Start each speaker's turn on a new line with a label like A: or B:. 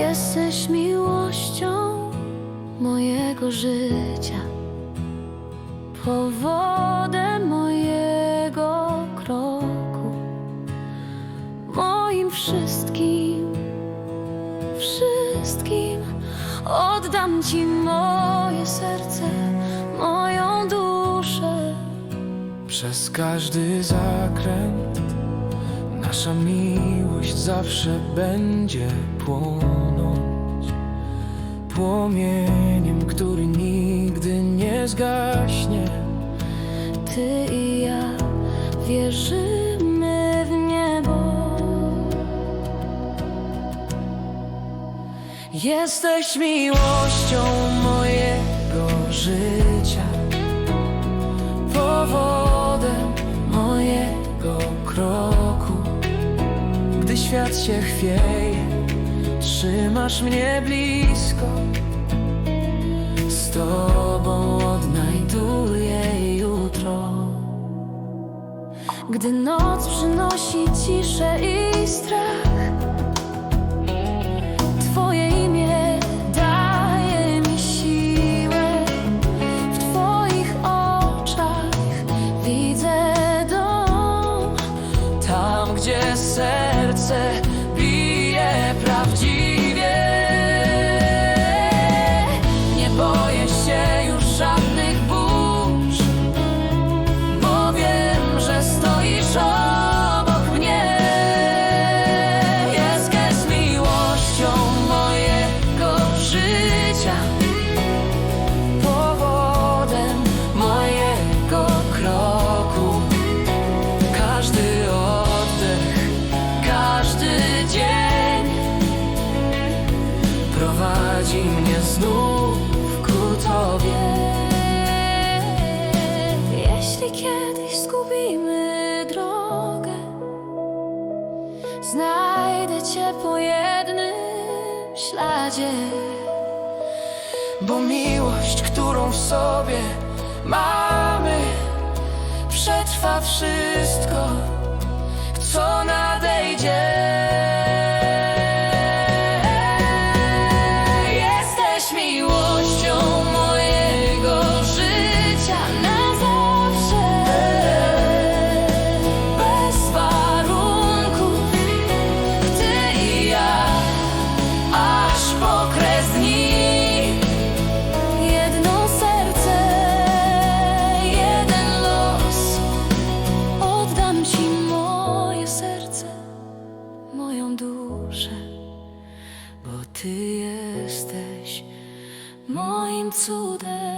A: Jesteś miłością mojego życia, powodem mojego kroku, moim wszystkim, wszystkim. Oddam Ci moje serce, moją duszę.
B: Przez każdy zakręt nasza miłość zawsze będzie płonąć płomieniem, który nigdy nie zgaśnie.
A: Ty i ja wierzymy w niebo.
B: Jesteś miłością mojego życia, powodem mojego kroku. Gdy świat się chwieje, trzymasz mnie blisko. Z tobą odnajduję jutro.
A: Gdy noc przynosi ciszę i strach, Twoje imię daje mi siłę. W Twoich oczach widzę dom.
B: Tam, gdzie serce Bo miłość, którą w sobie mamy, przetrwa wszystko, co nadejdzie.
A: Duszę, bo Ty jesteś moim cudem.